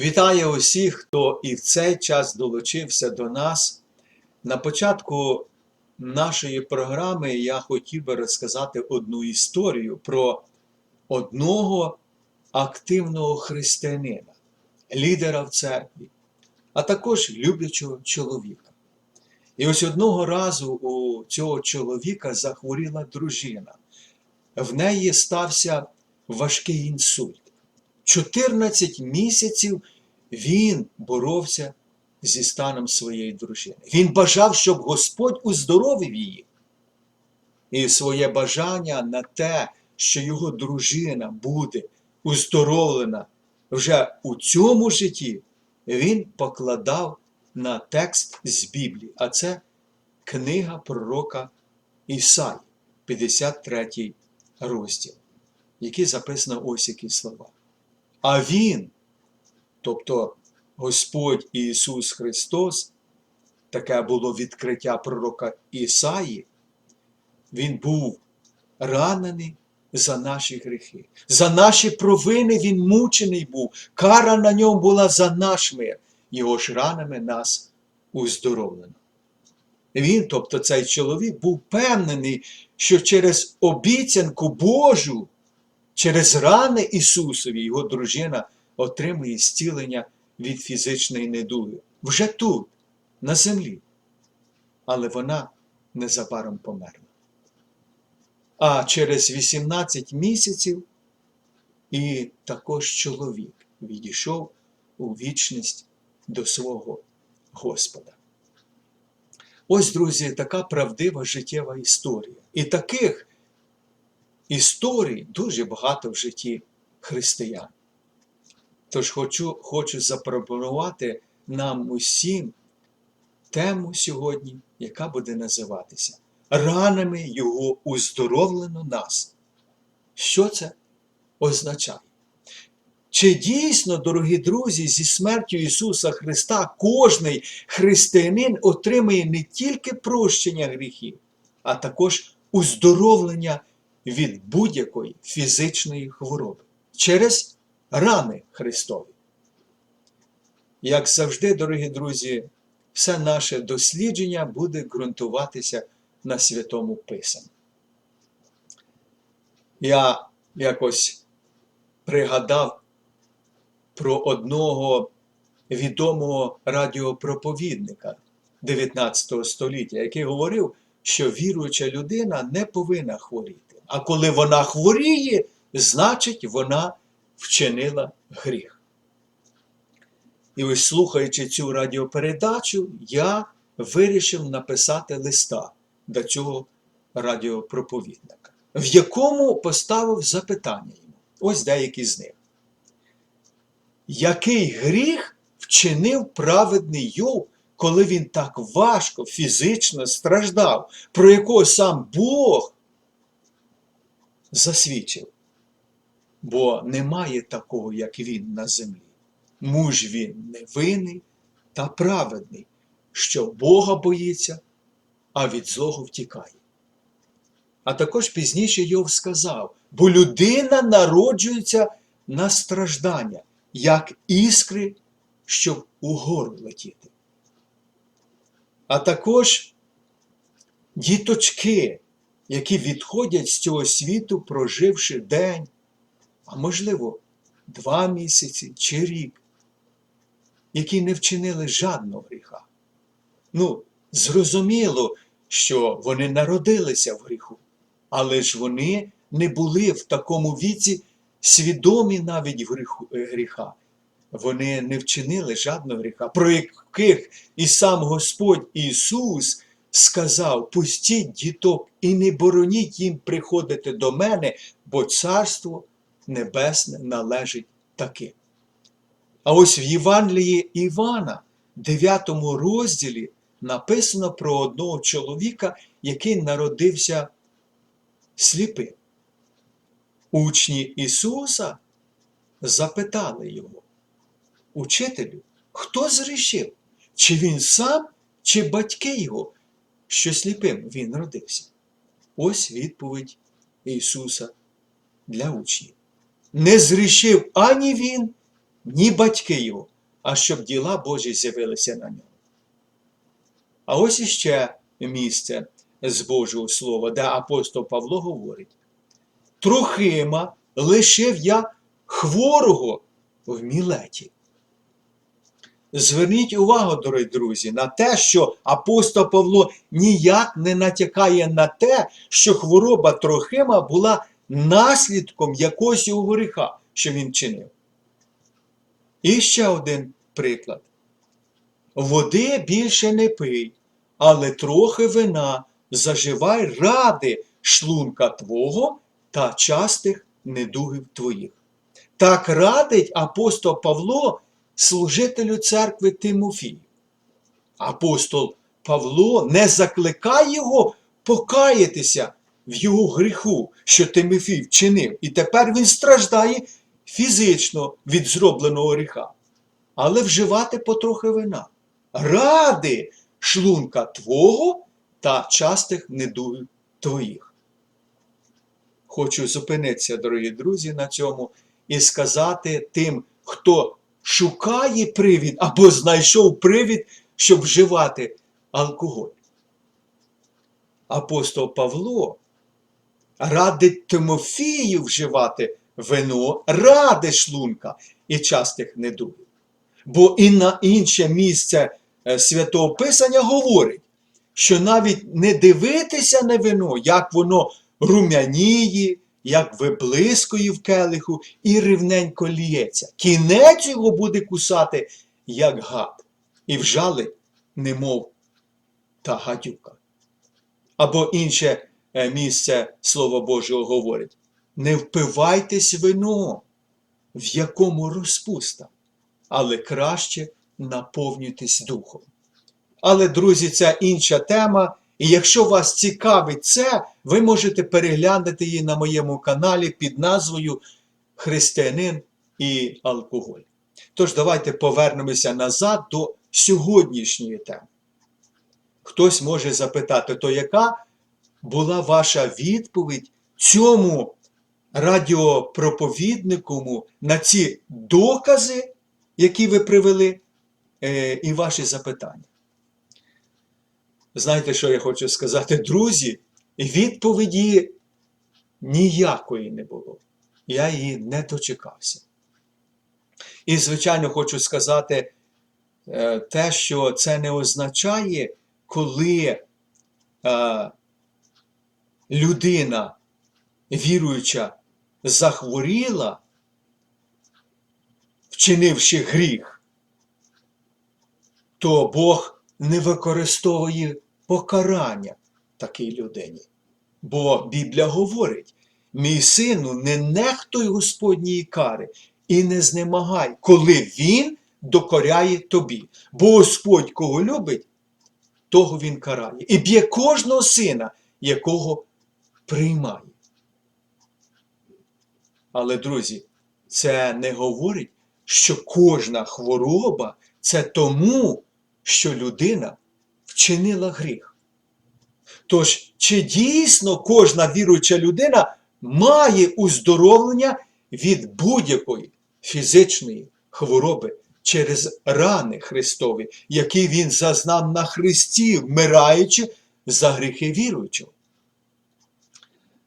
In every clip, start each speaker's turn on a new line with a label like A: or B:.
A: Вітаю усіх, хто і в цей час долучився до нас. На початку нашої програми я хотів би розказати одну історію про одного активного християнина, лідера в церкві, а також люблячого чоловіка. І ось одного разу у цього чоловіка захворіла дружина. В неї стався важкий інсульт. 14 місяців він боровся зі станом своєї дружини. Він бажав, щоб Господь уздоровив її. І своє бажання на те, що його дружина буде уздоровлена вже у цьому житті, він покладав на текст з Біблії. А це книга пророка Ісаї, 53 розділ, який записано ось які слова. А Він, тобто Господь Ісус Христос, таке було відкриття пророка Ісаї, Він був ранений за наші гріхи. За наші провини Він мучений був. Кара на ньому була за наш мир. Його ж ранами нас уздоровлено. Він, тобто цей чоловік, був впевнений, що через обіцянку Божу Через рани Ісусові його дружина отримує зцілення від фізичної недуги. Вже тут, на землі. Але вона незабаром померла. А через 18 місяців і також чоловік відійшов у вічність до свого Господа. Ось, друзі, така правдива життєва історія. І таких історій дуже багато в житті християн. Тож хочу, хочу запропонувати нам усім тему сьогодні, яка буде називатися Ранами Його уздоровлено нас. Що це означає? Чи дійсно, дорогі друзі, зі смертю Ісуса Христа кожний християнин отримує не тільки прощення гріхів, а також уздоровлення від будь-якої фізичної хвороби через рани Христові. Як завжди, дорогі друзі, все наше дослідження буде ґрунтуватися на Святому Писанні. Я якось пригадав про одного відомого радіопроповідника 19 століття, який говорив, що віруюча людина не повинна хворіти. А коли вона хворіє, значить вона вчинила гріх. І ось слухаючи цю радіопередачу, я вирішив написати листа до цього радіопроповідника, в якому поставив запитання йому. Ось деякі з них. Який гріх вчинив праведний Йов, коли він так важко фізично страждав, про якого сам Бог засвідчив? Бо немає такого, як він на землі. Муж він невинний та праведний, що Бога боїться, а від злого втікає. А також пізніше Йов сказав, бо людина народжується на страждання, як іскри, щоб угору летіти. А також діточки, які відходять з цього світу, проживши день, а можливо, два місяці чи рік, які не вчинили жадного гріха. Ну, зрозуміло, що вони народилися в гріху, але ж вони не були в такому віці свідомі навіть гріху, гріха. Вони не вчинили жадного гріха, про яких і сам Господь Ісус сказав: пустіть діток і не бороніть їм приходити до мене, бо царство небесне належить таким. А ось в Євангелії Івана, 9 розділі, написано про одного чоловіка, який народився сліпим. Учні Ісуса запитали його, учителю, хто зрішив? Чи він сам, чи батьки його, що сліпим він родився? Ось відповідь Ісуса для учнів. Не зрішив ані він, ні батьки його, а щоб діла Божі з'явилися на ньому. А ось іще місце з Божого Слова, де апостол Павло говорить: Трохима лишив я хворого в Мілеті. Зверніть увагу, дорогі друзі, на те, що апостол Павло ніяк не натякає на те, що хвороба Трохима була наслідком якогось його гріха, що він чинив. І ще один приклад. Води більше не пий, але трохи вина заживай ради шлунка твого та частих недугів твоїх. Так радить апостол Павло служителю церкви Тимофію. Апостол Павло не закликає його покаятися в його гріху, що Тимофій вчинив, і тепер він страждає фізично від зробленого гріха, але вживати потрохи вина. Ради шлунка твого та частих недугів твоїх. Хочу зупинитися, дорогі друзі, на цьому і сказати тим, хто шукає привід або знайшов привід, щоб вживати алкоголь. Апостол Павло радить Тимофію вживати вино ради шлунка і частих недугів. Бо і на інше місце е, Святого Писання говорить, що навіть не дивитися на вино, як воно румяніє, як виблискує в келиху і рівненько ліється. Кінець його буде кусати, як гад, і вжалить, немов та гадюка. Або інше е, місце Слова Божого говорить: не впивайтесь вино, в якому розпуста, але краще наповнюйтесь духом. Але, друзі, це інша тема. І якщо вас цікавить це, ви можете переглянути її на моєму каналі під назвою Християнин і алкоголь. Тож, давайте повернемося назад до сьогоднішньої теми. Хтось може запитати, то яка була ваша відповідь цьому радіопроповіднику на ці докази, які ви привели, е, і ваші запитання? Знаєте, що я хочу сказати, друзі? Відповіді ніякої не було. Я її не дочекався. І, звичайно, хочу сказати е, те, що це не означає, коли е, людина, віруюча, захворіла, вчинивши гріх, то Бог не використовує покарання такій людині. Бо Біблія говорить: мій сину, не нехтуй Господньої кари і не знемагай, коли Він докоряє тобі. Бо Господь, кого любить, того Він карає. І б'є кожного сина, якого приймає. Але, друзі, це не говорить, що кожна хвороба це тому, що людина вчинила гріх. Тож, чи дійсно кожна віруюча людина має уздоровлення від будь-якої фізичної хвороби через рани Христові, які Він зазнав на Христі, вмираючи за гріхи віруючого?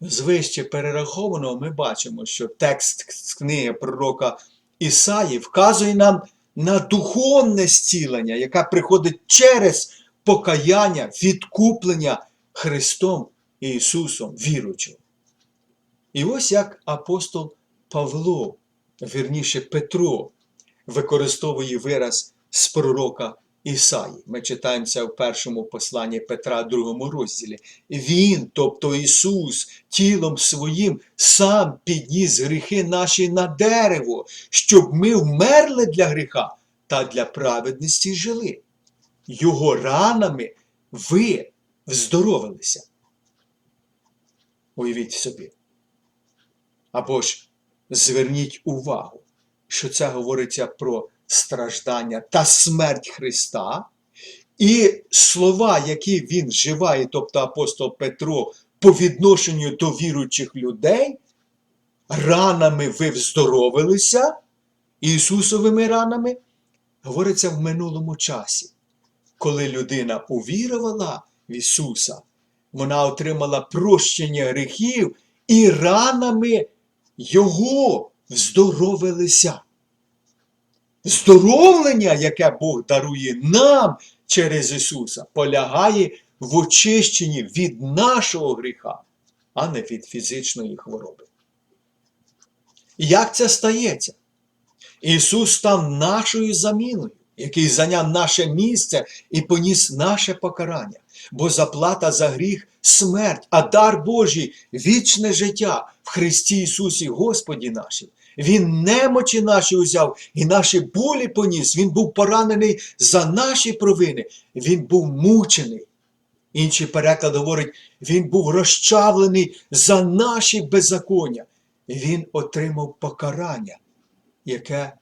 A: З вище перерахованого ми бачимо, що текст з книги пророка Ісаї вказує нам на духовне зцілення, яке приходить через покаяння, відкуплення Христом і Ісусом віруючого. І ось як апостол Павло, вірніше Петро, використовує вираз з пророка Ісаї. Ми читаємо це в першому посланні Петра, другому розділі. Він, тобто Ісус, тілом своїм сам підніс гріхи наші на дерево, щоб ми вмерли для гріха та для праведності жили. Його ранами ви вздоровилися. Уявіть собі. Або ж зверніть увагу, що це говориться про страждання та смерть Христа, і слова, які він вживає, тобто апостол Петро, по відношенню до віруючих людей, ранами ви вздоровилися, Ісусовими ранами говориться в минулому часі. Коли людина увірувала в Ісуса, вона отримала прощення гріхів і ранами Його вздоровилися. Здоровлення, яке Бог дарує нам через Ісуса, полягає в очищенні від нашого гріха, а не від фізичної хвороби. Як це стається? Ісус став нашою заміною, який зайняв наше місце і поніс наше покарання. Бо заплата за гріх смерть, а дар Божий вічне життя в Христі Ісусі Господі нашим. Він немочі наші узяв і наші болі поніс. Він був поранений за наші провини. Він був мучений. Інший переклад говорить, він був розчавлений за наші беззаконня. Він отримав покарання, яке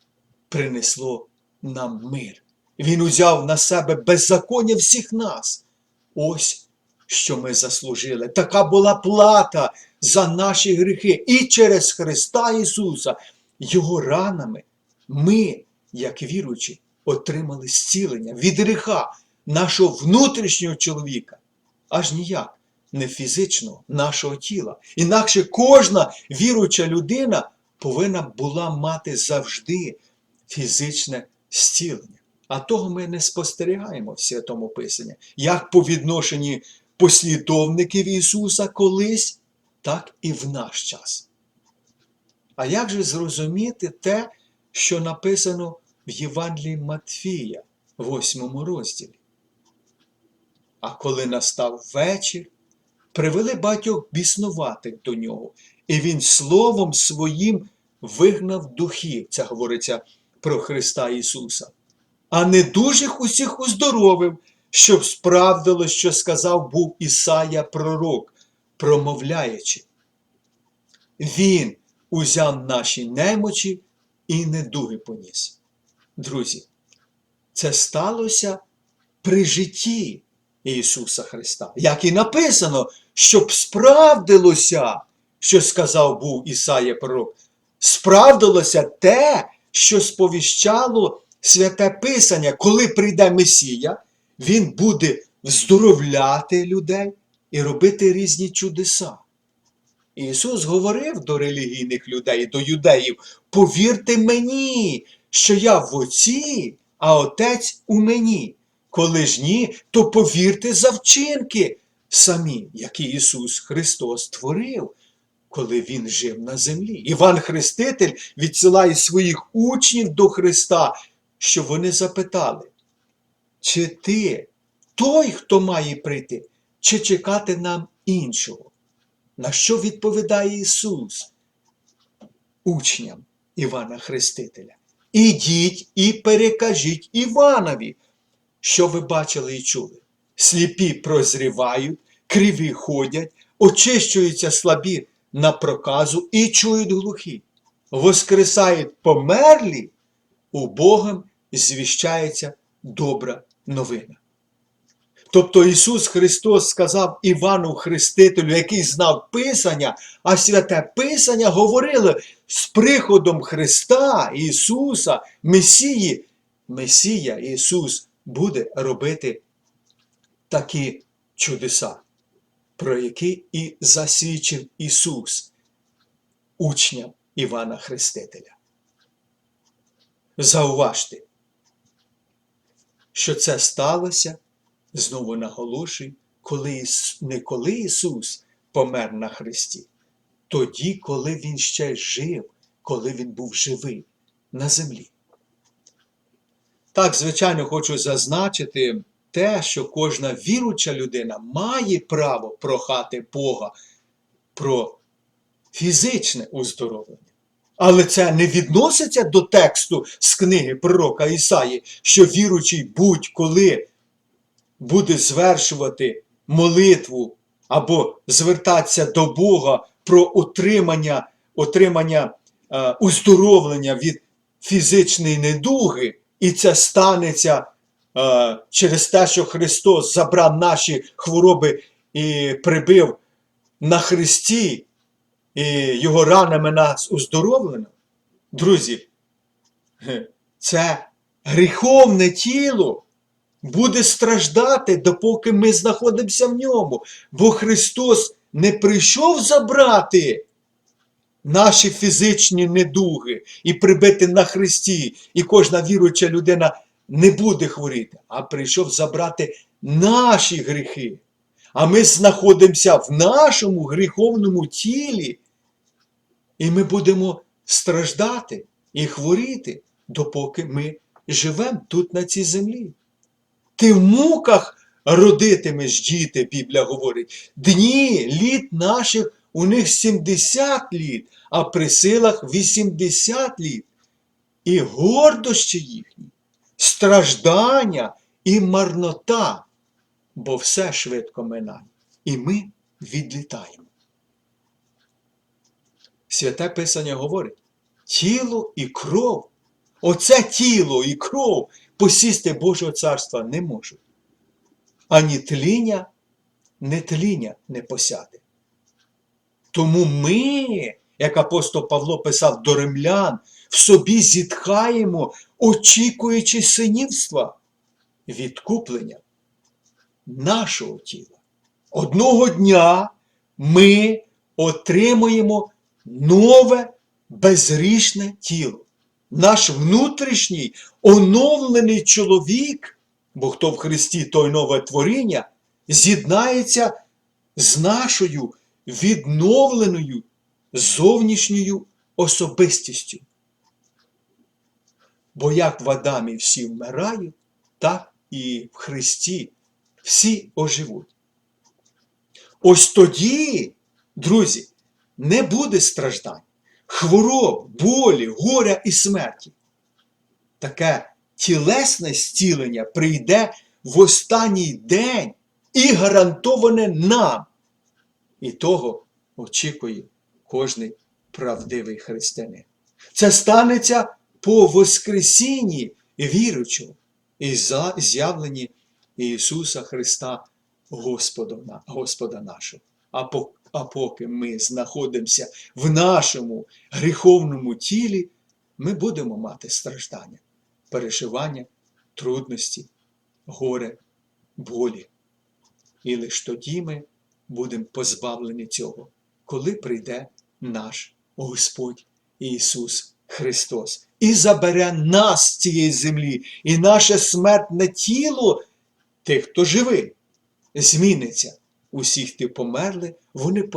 A: принесло нам мир. Він узяв на себе беззаконня всіх нас. Ось що ми заслужили. Така була плата за наші гріхи. І через Христа Ісуса, Його ранами, ми, як віруючі, отримали зцілення від гріха нашого внутрішнього чоловіка, аж ніяк не фізичного нашого тіла. Інакше кожна віруюча людина повинна була мати завжди фізичне зцілення. А того ми не спостерігаємо в Святому Писанні, як по відношенні послідовників Ісуса колись, так і в наш час. А як же зрозуміти те, що написано в Євангелії Матфія, 8 розділі? А коли настав вечір, привели багатьох біснуватих до нього, і він словом своїм вигнав духів. Це говориться про Христа Ісуса. А недужих усіх уздоровив, щоб справдило, що сказав був Ісая пророк, промовляючи. Він узяв наші немочі і недуги поніс. Друзі, це сталося при житті Ісуса Христа. Як і написано, щоб справдилося, що сказав був Ісая пророк. Справдилося те, що сповіщало святе Писання, коли прийде Месія, Він буде вздоровляти людей і робити різні чудеса. Ісус говорив до релігійних людей, до юдеїв: повірте мені, що я в Отці, а Отець у мені. Коли ж ні, то повірте за вчинки самі, які Ісус Христос творив, коли Він жив на землі. Іван Хреститель відсилає своїх учнів до Христа, щоб вони запитали, чи ти той, хто має прийти, чи чекати нам іншого? На що відповідає Ісус учням Івана Хрестителя? Ідіть і перекажіть Іванові, що ви бачили і чули. Сліпі прозрівають, криві ходять, очищуються слабі на проказу і чують глухі. Воскресають померлі, у Богом звіщається добра новина. Тобто Ісус Христос сказав Івану Хрестителю, який знав Писання, а святе Писання говорило з приходом Христа, Ісуса, Месії, Месія Ісус буде робити такі чудеса, про які і засвідчив Ісус учням Івана Хрестителя. Зауважте, що це сталося, знову наголошую, коли, не коли Ісус помер на Христі, тоді, коли Він ще жив, коли Він був живий на землі. Так, звичайно, хочу зазначити те, що кожна віруча людина має право прохати Бога про фізичне уздоровлення. Але це не відноситься до тексту з книги пророка Ісаї, що віручий будь-коли буде звершувати молитву або звертатися до Бога про отримання, отримання е, уздоровлення від фізичної недуги, і це станеться е, через те, що Христос забрав наші хвороби і прибив на Христі, і Його ранами нас уздоровлено. Друзі, Це гріховне тіло буде страждати, допоки ми знаходимося в ньому. Бо Христос не прийшов забрати наші фізичні недуги і прибити на Христі, і кожна віруюча людина не буде хворіти, а прийшов забрати наші гріхи. А ми знаходимося в нашому гріховному тілі, і ми будемо страждати і хворіти, допоки ми живемо тут на цій землі. Ти в муках родитимеш діти, Біблія говорить. Дні, літ наших, у них 70 літ, а при силах 80 літ. І гордощі їхні, страждання і марнота, бо все швидко минає. І ми відлітаємо. Святе Писання говорить: тіло і кров, оце тіло і кров посісти Божого царства не можуть. Ані тління, не тління не посяде. Тому ми, як апостол Павло писав до римлян, в собі зітхаємо, очікуючи синівства, відкуплення нашого тіла. Одного дня ми отримуємо нове безгрішне тіло. Наш внутрішній оновлений чоловік, бо хто в Христі, той нове творіння, з'єднається з нашою відновленою зовнішньою особистістю. Бо як в Адамі всі вмирають, так і в Христі всі оживуть. Ось тоді, друзі, не буде страждань, хвороб, болі, горя і смерті. Таке тілесне зцілення прийде в останній день і гарантоване нам. І того очікує кожний правдивий християнин. Це станеться по Воскресінні віручого і за з'явленні Ісуса Христа, Господа, Господа нашого. А, по, а поки ми знаходимося в нашому гріховному тілі, ми будемо мати страждання, переживання, трудності, горе, болі. І лише тоді ми будемо позбавлені цього, коли прийде наш Господь Ісус Христос і забере нас з цієї землі, і наше смертне тіло, тих, хто живий, зміниться. Усі, хто померли, вони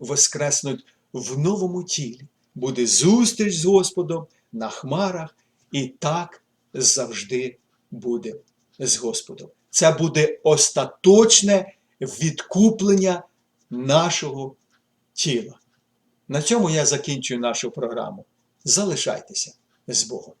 A: воскреснуть в новому тілі. Буде зустріч з Господом на хмарах, і так завжди буде з Господом. Це буде остаточне відкуплення нашого тіла. На цьому я закінчую нашу програму. Залишайтеся з Богом.